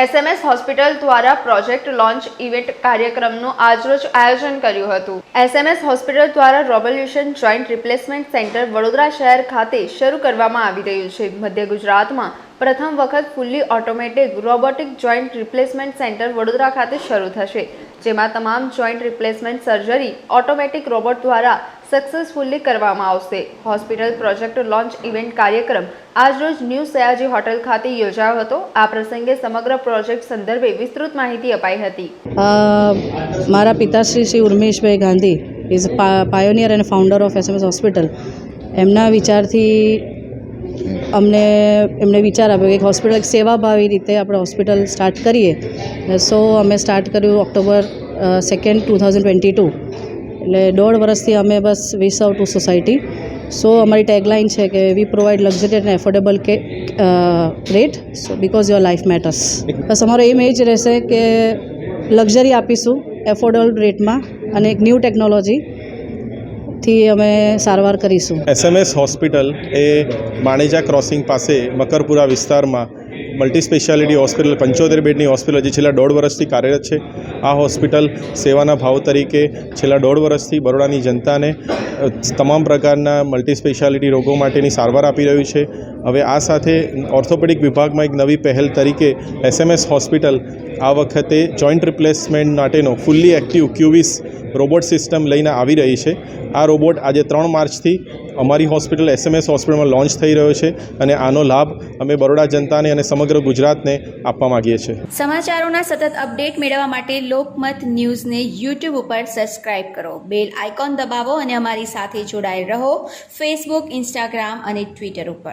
SMS hospital દ્વારા project launch event કાર્યક્રમનું આજરોજ આયોજન કર્યું હતું. એસએમએસ હોસ્પિટલ દ્વારા robolution joint replacement centre Vadodara શહેર ખાતે શરૂ કરવામાં આવી રહ્યું છે. મધ્ય ગુજરાતમાં પ્રથમ વખત fully automatic robotic joint replacement centre Vadodara ખાતે શરૂ થશે, જેમાં તમામ joint replacement surgery automatic robot દ્વારા સક્સેસફુલી કરવામાં આવશે. હોસ્પિટલ પ્રોજેક્ટ લોન્ચ ઇવેન્ટ કાર્યક્રમ આજરોજ ન્યૂ સયાજી હોટેલ ખાતે યોજાયો હતો. આ પ્રસંગે સમગ્ર પ્રોજેક્ટ સંદર્ભે વિસ્તૃત માહિતી અપાઈ હતી. મારા પિતાશ્રી Shri Urmeshbhai Gandhi is pioneer and founder of SMS hospital એમના વિચારથી અમને એમને વિચાર આપ્યો કે હોસ્પિટલ એક સેવાભાવી રીતે આપણે હોસ્પિટલ સ્ટાર્ટ કરીએ. સો અમે સ્ટાર્ટ કર્યું October second two thousand twenty two એટલે દોઢ વર્ષથી અમે બસ we out to society so અમારી ટેગલાઇન છે કે we provide luxury and affordable કે rate so because your life matters બસ અમારો એમ એ જ રહેશે કે લક્ઝરી આપીશું એફોર્ડેબલ રેટમાં અને એક ન્યૂ ટેકનોલોજીથી અમે સારવાર કરીશું. એસએમએસ હોસ્પિટલ એ માણેજા ક્રોસિંગ પાસે મકરપુરા વિસ્તારમાં મલ્ટી સ્પેશિયાલિટી હોસ્પિટલ પંચોતેર બેડની હોસ્પિટલ જે છેલ્લા દોઢ વર્ષથી કાર્યરત છે. આ હોસ્પિટલ સેવાના ભાવ તરીકે છેલ્લા દોઢ વર્ષથી બરોડાની જનતાને તમામ પ્રકારના મલ્ટી સ્પેશિયાલિટી રોગો માટેની સારવાર આપી રહ્યું છે. હવે આ સાથે ઓર્થોપેડિક વિભાગમાં એક નવી પહેલ તરીકે એસએમએસ હોસ્પિટલ આ વખતે જોઈન્ટ રિપ્લેસમેન્ટ માટેનો fully active Cuvis robot system લઈને આવી રહી છે. આ રોબોટ આજે ત્રણ માર્ચથી અમારી હોસ્પિટલ, એસએમએસ હોસ્પિટલમાં લોન્ચ થઈ રહ્યો છે અને આનો લાભ અમે બરોડા જનતાને અને સમગ્ર ગુજરાતને આપવા માંગીએ છીએ. સમાચારોના સતત અપડેટ મેળવવા માટે લોકમત ન્યૂઝને યુટ્યુબ ઉપર સબસ્ક્રાઇબ કરો. બેલ આઇકોન દબાવો અને અમારી સાથે જોડાયેલ રહો. ફેસબુક, ઇન્સ્ટાગ્રામ અને ટ્વિટર ઉપર.